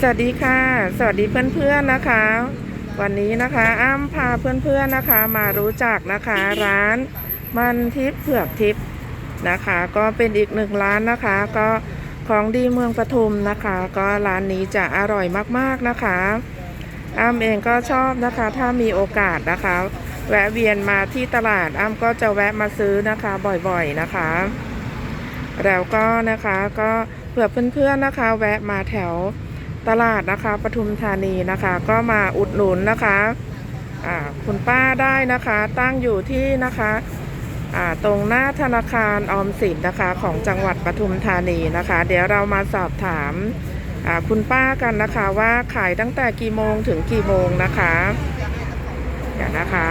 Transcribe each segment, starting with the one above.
สวัสดีค่ะ สวัสดีเพื่อนๆนะคะ วันนี้นะคะอ้ำพาเพื่อนๆนะคะ มารู้จักนะคะร้านมันทิพย์เผือกทิพย์นะคะ ก็เป็นอีกหนึ่งร้านนะคะ ก็ของดีเมืองปทุมนะคะ ก็ร้านนี้จะอร่อยมากๆนะคะอ้ำเองก็ชอบนะคะ ถ้ามีโอกาสนะคะ แวะเวียนมาที่ตลาดอ้ำก็จะแวะมาซื้อนะคะบ่อยๆนะคะ แล้วก็นะคะก็เผื่อเพื่อนๆนะคะ แวะมาแถว ตลาดนะคะปทุมธานีนะคะ ก็มาอุดหนุนนะคะคุณป้าได้นะคะ ตั้งอยู่ที่นะคะตรงหน้าธนาคารออมสินนะคะของจังหวัดปทุมธานีนะคะ เดี๋ยวเรามาสอบถามคุณป้ากันนะคะว่าขายตั้งแต่กี่โมงถึงกี่โมงนะคะเดี๋ยวนะคะ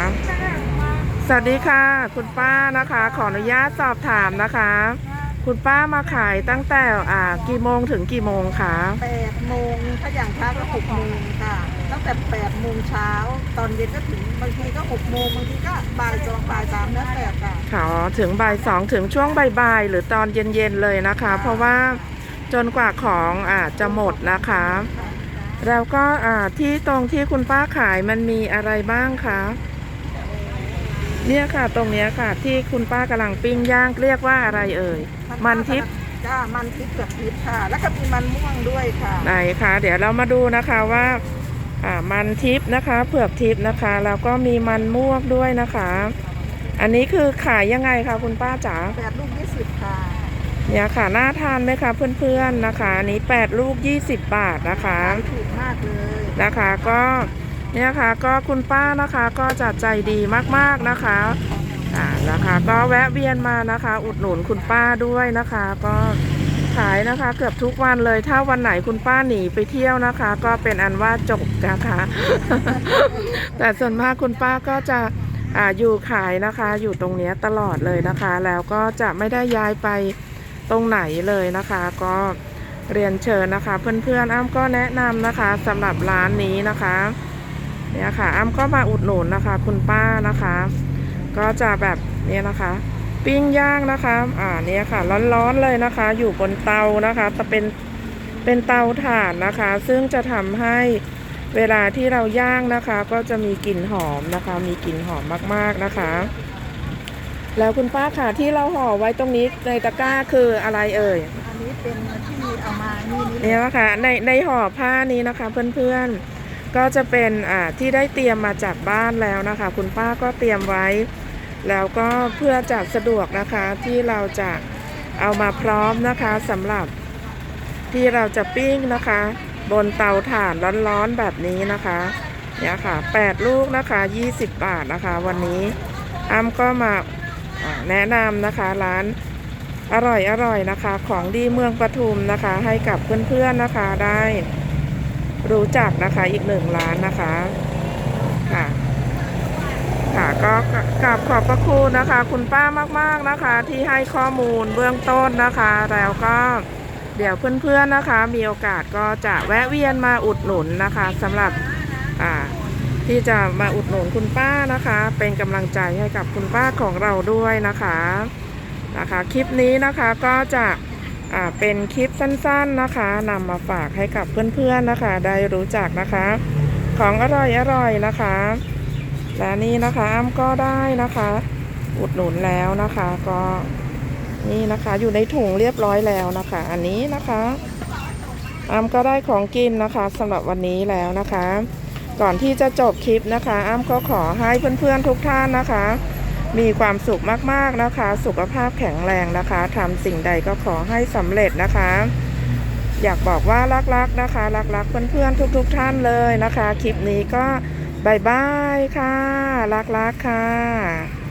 สวัสดีค่ะ คุณป้านะคะ ขออนุญาตสอบถามนะคะ คุณป้ามาขายตั้งแต่อ่ากี่โมงถึงกี่โมงคะแปดโมงถ้าอย่างช้าก็หกโมงค่ะ ตั้งแต่แปดโมงเช้า ตอนเย็นก็ถึงบางทีก็หกโมงบางทีก็บ่ายสองบ่ายสามแล้วแต่ค่ะขอถึงบ่ายสองถึงช่วงบ่ายๆหรือตอนเย็นๆเลยนะคะ เพราะว่าจนกว่าของอ่าจะหมดนะคะ แล้วก็อ่าที่ตรงที่คุณป้าขายมันมีอะไรบ้างคะ เนี่ยค่ะตรงเนี้ยค่ะ ที่คุณป้ากำลังปิ้งย่างเรียกว่าอะไรเอ่ย มันทิพย์จ้ามันทิพย์กับทิพย์ค่ะ แล้วก็มีมันม่วงด้วยค่ะไหนคะเดี๋ยวเรามาดูนะคะว่าอ่ามันทิพย์นะคะ เผือกทิพย์นะคะแล้วก็มีมันม่วงด้วยนะคะ อันนี้คือขายยังไงคะคุณป้าจ๋าแปดลูกยี่สิบค่ะเนี่ยค่ะน่าทานไหมคะเพื่อนๆนะคะอันนี้8ลูก20บาทนะคะขายถูกมากเลยนะคะก็ เนี่ยค่ะก็คุณป้านะคะก็จะใจดีมากๆนะคะอ่านะคะ ก็แวะเวียนมานะคะ อุดหนุนคุณป้าด้วยนะคะ ก็ขายนะคะ เกือบทุกวันเลยถ้าวันไหนคุณป้าหนีไปเที่ยวนะคะ ก็เป็นอันว่าจบนะคะ แต่ส่วนมากคุณป้าก็จะอ่าอยู่ขายนะคะ อยู่ตรงเนี้ยตลอดเลยนะคะ แล้วก็จะไม่ได้ย้ายไปตรงไหนเลยนะคะ ก็เรียนเชิญนะคะ เพื่อนๆอ้ำก็แนะนำนะคะสำหรับร้านนี้นะคะ เนี่ยค่ะอ้ำก็มาอุดหนุนนะคะ คุณป้านะคะ ก็จะแบบเนี้ยนะคะ ปิ้งย่างนะคะ อ่าเนี่ยค่ะ ร้อนๆเลยนะคะ อยู่บนเตานะคะจะเป็นเป็นเตาถ่านนะคะ ซึ่งจะทำให้เวลาที่เราย่างนะคะ ก็จะมีกลิ่นหอมนะคะ มีกลิ่นหอมมากๆนะคะ แล้วคุณป้าค่ะที่เราห่อไว้ตรงนี้ในตะกร้าคืออะไรเอ่ยอันนี้เป็นที่เอามานี่นี่นี่ยนะคะในในห่อผ้านี้นะคะ เพื่อนๆ ก็จะเป็นอ่าที่ได้เตรียมมาจากบ้านแล้วนะคะ คุณป้าก็เตรียมไว้ แล้วก็เพื่อจะสะดวกนะคะที่เราจะเอามาพร้อมนะคะสำหรับที่เราจะปิ้งนะคะ บนเตาถ่านร้อนๆแบบนี้นะคะเนี่ยค่ะ 8 ลูกนะคะ 20 บาทนะคะ วันนี้อ้ำก็มาอ่าแนะนำนะคะร้านอร่อยอร่อยนะคะ ของดีเมืองปทุมนะคะ ให้กับเพื่อนๆนะคะได้ รู้จักนะคะอีกหนึ่งร้านนะคะค่ะค่ะก็กราบขอบพระคุณนะคะ คุณป้ามากๆนะคะ ที่ให้ข้อมูลเบื้องต้นนะคะ แล้วก็เดี๋ยวเพื่อนๆนะคะ มีโอกาสก็จะแวะเวียนมาอุดหนุนนะคะสำหรับอ่าที่จะมาอุดหนุนคุณป้านะคะ เป็นกำลังใจให้กับคุณป้าของเราด้วยนะคะนะคะ คลิปนี้นะคะก็จะ อ่าเป็นคลิปสั้นๆนะคะนำมาฝากให้กับเพื่อนๆนะคะ ได้รู้จักนะคะ ของอร่อยๆนะคะ และนี่นะคะอ้ำก็ได้นะคะ อุดหนุนแล้วนะคะก็นี่นะคะ อยู่ในถุงเรียบร้อยแล้วนะคะ อันนี้นะคะอ้ำก็ได้ของกินนะคะสำหรับวันนี้แล้วนะคะ ก่อนที่จะจบคลิปนะคะอ้ำก็ขอให้เพื่อนๆทุกท่านนะคะ มีความสุขมากๆนะคะ สุขภาพแข็งแรงนะคะทำสิ่งใดก็ขอให้สำเร็จนะคะ อยากบอกว่ารักๆนะคะ รักๆเพื่อนๆทุก ๆ ท่านเลยนะคะ คลิปนี้ก็บายบายค่ะ รักๆค่ะ